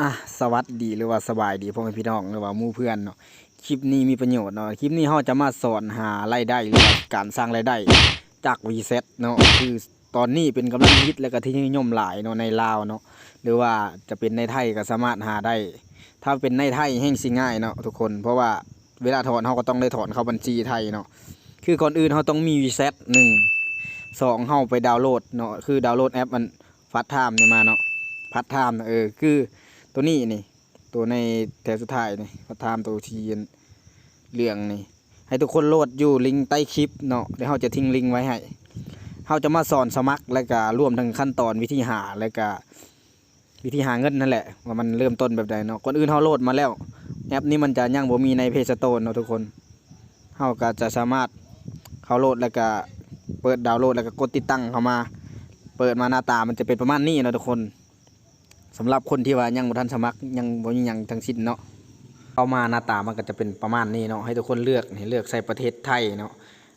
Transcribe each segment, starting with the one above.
อะสวัสดีหรือว่าสบายดีพ่อแม่พี่น้องหรือว่ามู่เพื่อนเนาะคลิปนี้มีประโยชน์เนาะคลิปนี้เราจะมาสอนหารายได้หรือว่าการสร้างรายได้จาก VSET เนาะคือตอนนี้เป็นกำลังฮิตและก็ที่นิยมหลายเนาะในลาวเนาะหรือว่าจะเป็นในไทยก็สามารถหาได้ ถ้าเป็นในไทยแห่งสิง่ายเนาะทุกคนเพราะว่าเวลาถอนเราก็ต้องได้ถอนเข้าบัญชีไทยเนาะคือก่อนอื่นเราต้องมี VSET หนึ่งสองเราไปดาวน์โหลดเนาะคือดาวน์โหลดแอปมันฟัดไทม์เนี่ยมาเนาะพัดไทม์เออคือ ตัวนี้นี่ ตัวในแถวสุดท้ายนี่พัดไทม์ตัวทีนเหลืองนี่ ให้ทุกคนโหลดอยู่ลิงก์ใต้คลิปเนาะเดี๋ยวเราจะทิ้งลิงก์ไว้ให้เราจะมาสอนสมัครและก็ร่วมทั้งขั้นตอนวิธีหาและก็วิธีหาเงินนั่นแหละว่ามันเริ่มต้นแบบใดเนาะก่อนอื่นเราโหลดมาแล้วแอปนี้มันจะยังบ่มีในเพจสโตนเนาะทุกคนเราก็จะสามารถเขาโหลดแล้วก็เปิดดาวน์โหลดแล้วก็กดติดตั้งเข้ามา เปิดมาหน้าตามันจะเป็นประมาณนี้เนาะทุกคน สำหรับคนที่ว่ายังบ่ทันสมัครยังบ่มีหยังทั้งสิ้นเนาะเข้ามาหน้าตามันก็จะเป็นประมาณนี้เนาะให้ทุกคนเลือกให้เลือกใส่ประเทศไทยเนาะ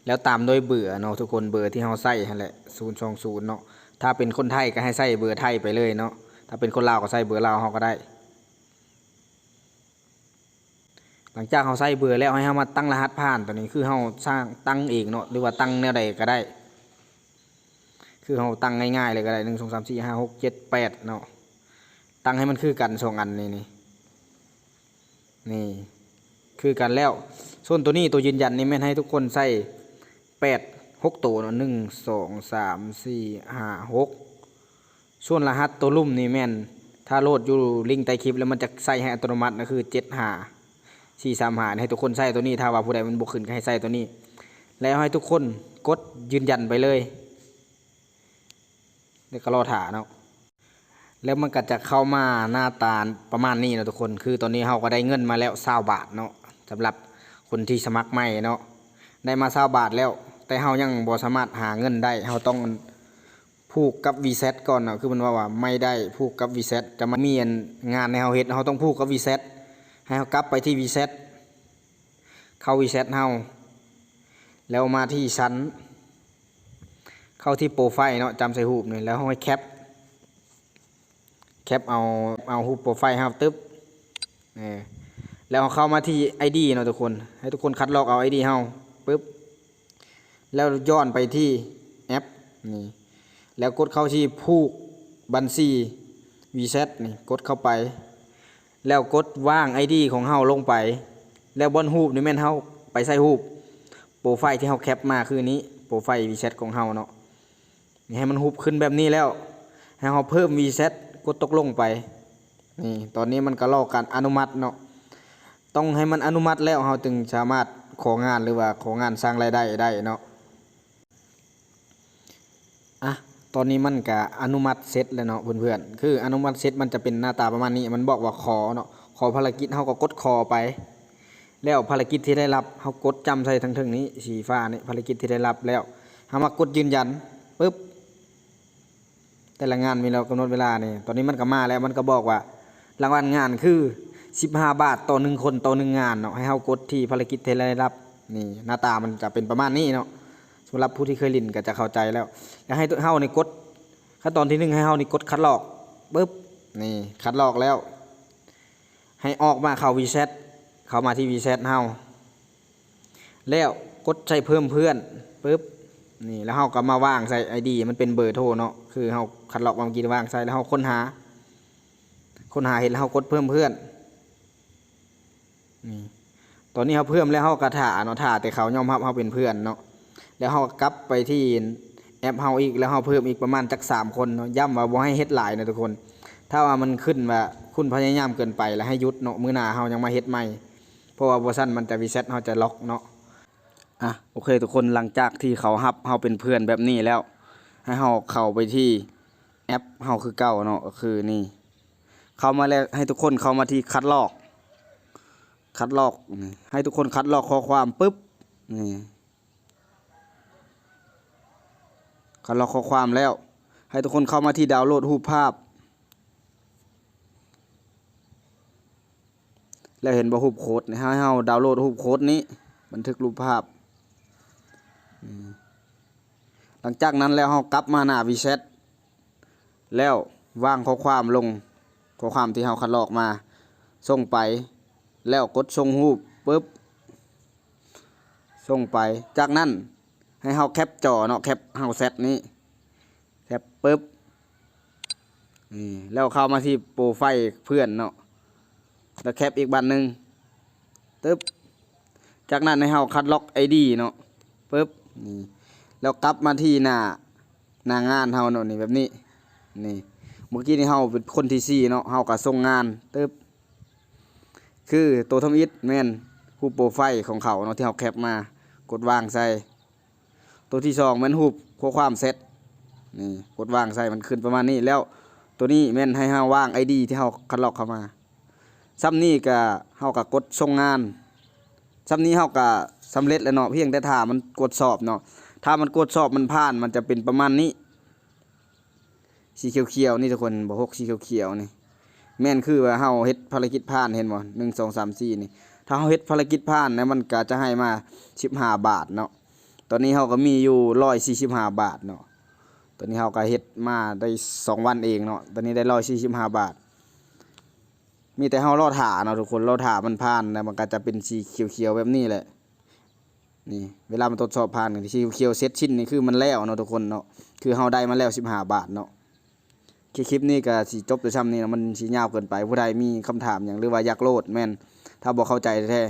แล้วตามด้วยเบอร์เนาะทุกคนเบอร์ที่เราใส่นั่นแหละ020เนาะถ้าเป็นคนไทยก็ให้ใส่เบอร์ไทยไปเลยเนาะถ้าเป็นคนลาวก็ใส่เบอร์ลาวเราก็ได้ หลังจากเขาใส่เบอร์แล้วให้เขามาตั้งรหัสผ่านตัวนี้คือเขาสร้างตั้งเองเนาะหรือว่าตั้งแนวใดก็ได้ คือเขาตั้งง่ายๆเลยก็ได้หนึ่งสองสามสี่ห้าหกเจ็ดแปดเนาะ ตั้งให้มันคือกันสองอันนี่นี่นี่คือกันแล้ว ส่วนตัวนี้ตัวยืนยันนี่แม่นให้ทุกคนใส่แปดหกตัวเนาะหนึ่งสองสามสี่ห้าหกส่วนรหัสตัวลุ่มนี่แม่น ถ้าโหลดอยู่ลิงก์ใต้คลิปแล้วมันจะใส่ให้อัตโนมัตินะคือเจ็ดห้าสี่สามหาให้ทุกคนใส่ตัวนี้ ถ้าว่าผู้ใดมันบกขึ้นก็ให้ใส่ตัวนี้ แล้วให้ทุกคนกดยืนยันไปเลย แล้วก็รอถาเนาะ แล้วมันก็จะเข้ามาหน้าตาประมาณนี้นะทุกคน คือตอนนี้เราก็ได้เงินมาแล้วเศร้าบาทเนาะสำหรับคนที่สมัครใหม่เนาะได้มาเศร้าบาทแล้ว แต่เรายังบ่สามารถหาเงินได้เราต้องผูกกับ VSET ก่อนเนาะคือมันว่าว่าไม่ได้ผูกกับ VSET จะมาเมีอันงานในเราเฮ็ดเราต้องผูกกับ VSET ให้เขากลับไปที่ VSET เข้า VSET เฮาแล้วมาที่ชั้น เข้าที่โปรไฟล์เนาะจำใส่รูปนี่แล้วให้แคป แคปเอาเอารูปโปรไฟล์เฮาตึ๊บนี่แล้วเข้ามาที่ ID เนาะทุกคน ให้ทุกคนคัดลอกเอา ID เฮาปึ๊บแล้วย้อนไปที่แอปนี่แล้วกดเข้าที่ผูกบัญชี VSET นี่กดเข้าไป แล้วกดว่าง ID ของเฮาลงไป แล้วบนรูปนี่แม่นเฮาไปใส่รูปโปรไฟล์ที่เฮาแคปมาคือนี้โปรไฟล์ VChat ของเฮาเนาะนี่ให้มันรูปขึ้นแบบนี้แล้วให้เฮาเพิ่ม VChat กดตกลงไปนี่ตอนนี้มันก็รอการอนุมัติเนาะต้องให้มันอนุมัติแล้วเฮาถึงสามารถของานหรือว่าของานสร้างรายได้ได้เนาะอะตอนนี้มันก็อนุมัติเสร็จแล้วเนาะเพื่อนๆคืออนุมัติเสร็จมันจะเป็นหน้าตาประมาณนี้ มันบอกว่าขอเนาะขอภารกิจเฮาก็กดขอไป แล้วภารกิจที่ได้รับเฮากดจำใส่ทั้งถึงนี้สีฟ้านี่ภารกิจที่ได้รับแล้วเฮามากดยืนยันปึ๊บ แต่ละงานมีเรากำหนดเวลานี่ตอนนี้มันก็มาแล้วมันก็บอกว่า รางวัลงานคือ 15 บาทต่อหนึ่งคนต่อหนึ่งงานเนาะให้เฮากดที่ภารกิจที่ได้รับนี่หน้าตามันจะเป็นประมาณนี้เนาะสำหรับผู้ที่เคยลินก็จะเข้าใจแล้วแล้วให้เฮาในกดขั้นตอนที่หนึ่งให้เฮานี่กดคัดลอกปึ๊บนี่คัดลอกแล้ว ให้ออกมาเข้า VChat เข้ามาที่ VChat เฮาแล้วกดใส่เพิ่มเพื่อนปึ๊บ นี่แล้วเฮาก็มาว่างใส่ ID มันเป็นเบอร์โทรเนาะคือเฮาคัดลอกมามกี้วางใส่แล้วเฮาค้นหา ค้นหาเห็นแล้วเฮากดเพิ่มเพื่อนนี่ตอนนี้เฮาเพิ่มแล้วเฮากระถาเนาะถาแต่เขายอมรับเฮาเป็นเพื่อนเนาะแล้วเฮากลับไปที่แอปเฮาอีกแล้วเฮาเพิ่มอีกประมาณจักสามคนเนาะย้ำว่าบ่ให้เฮ็ดหลายนะทุกคน ถ้าว่ามันขึ้นว่าคุณพยายามเกินไปแล้วให้ยุดเนาะมือหนาเฮายังมาเฮ็ดใหม่เพราะว่าบ่ซั่นมันจะรีเซ็ตเฮาจะล็อกเนาะ อะโอเค ทุกคนหลังจากที่เขาฮับเฮาเป็นเพื่อนแบบนี้แล้ว ให้เฮาเข้าไปที่แอปเฮาคือเก่าเนาะก็คือนี่ เข้ามาแล้วให้ทุกคนเข้ามาที่คัดลอก คัดลอกนี่ให้ทุกคนคัดลอกข้อความปุ๊บนี่คัดลอกข้อความแล้ว ให้ทุกคนเข้ามาที่ดาวน์โหลดรูปภาพ แล้วเห็นบ่รูปโค้ดนี่ให้เฮาดาวน์โหลดรูปโค้ดนี้บันทึกรูปภาพ หลังจากนั้นแล้วเฮากลับมาหน้า WeChat แล้ววางข้อความลงข้อความที่เฮาคัดลอกมา ส่งไป แล้วกดส่งรูปปุ๊บส่งไป จากนั้นให้เฮาแคปจอเนาะแคปเฮาเซตนี้แคปปุ๊บนี่แล้วเข้ามาที่โปรไฟล์เพื่อนเนาะแล้วแคปอีกบันหนึ่งตึ๊บจากนั้นให้เฮาคัดล็อก ID เนาะปุ๊บ นี่แล้วกลับมาที่หน้าหน้างานเฮาเนาะนี่แบบนี้นี่เมื่อกี้นี่เฮาเป็นคนที่สี่เนาะเฮาก็ส่งงานตึ๊บคือตัวทำอิฐแม่นรูปโปรไฟล์ของเขาเนาะที่เขาแคปมากดวางใส่ ตัวที่สองแม่นรูปข้อความเซตนี่กดวางใส่มันขึ้นประมาณนี้แล้วตัวนี้แม่นให้เฮาวาง ID ที่เฮาคัดลอกเข้ามาซ้ำนี้ก็เฮาก็กดส่งงานซ้ำนี้เฮาก็ สำเร็จแล้วเนาะเพียงแต่ถ้ามันกดสอบเนาะถ้ามันกดสอบมันผ่านมันจะเป็นประมาณนี้ สีเขียวๆนี่ทุกคนบอกหกสีเขียวๆนี่แม่นคือว่าเฮาเฮ็ดภารกิจผ่านเห็นบ่หนึ่งสองสามสี่นี่ถ้าเฮาเฮ็ดภารกิจผ่านนะมันก็จะให้มาสิบห้าบาทเนาะตอนนี้เฮาก็มีอยู่ร้อยสี่สิบห้าบาทเนาะตอนนี้เฮาก็เฮ็ดมาได้สองวันเองเนาะตอนนี้ได้ร้อยสี่สิบห้าบาท มีแต่เฮารอถาเนาะทุกคนรอถามันผ่านแล้วมันก็จะเป็นสีเขียวๆแบบนี้แหละ นี่เวลามันตรวจสอบผ่านสีเขียวเซตชิ้นนี่คือมันแล้วเนาะทุกคนเนาะคือเฮาได้มาแล้วสิบห้าบาทเนาะคลิปนี้ก็สิจบโดยซ้ำนี่นะมันสิยาวเกินไปผู้ใดมีคำถามอย่างหรือว่าอยากโลดแม่นถ้าบ่เข้าใจแท้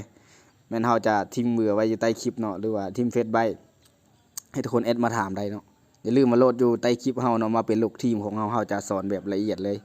แม่นเฮาจะทิ้งเบื่อไว้อยู่ใต้คลิปเนาะหรือว่าทิ้งเฟซไว้ให้ทุกคนแอดมาถามได้เนาะอย่าลืมมาโหลดอยู่ใต้คลิปเฮาเนาะมาเป็นลูกทีมของเฮาเฮาจะสอนแบบละเอียดเลย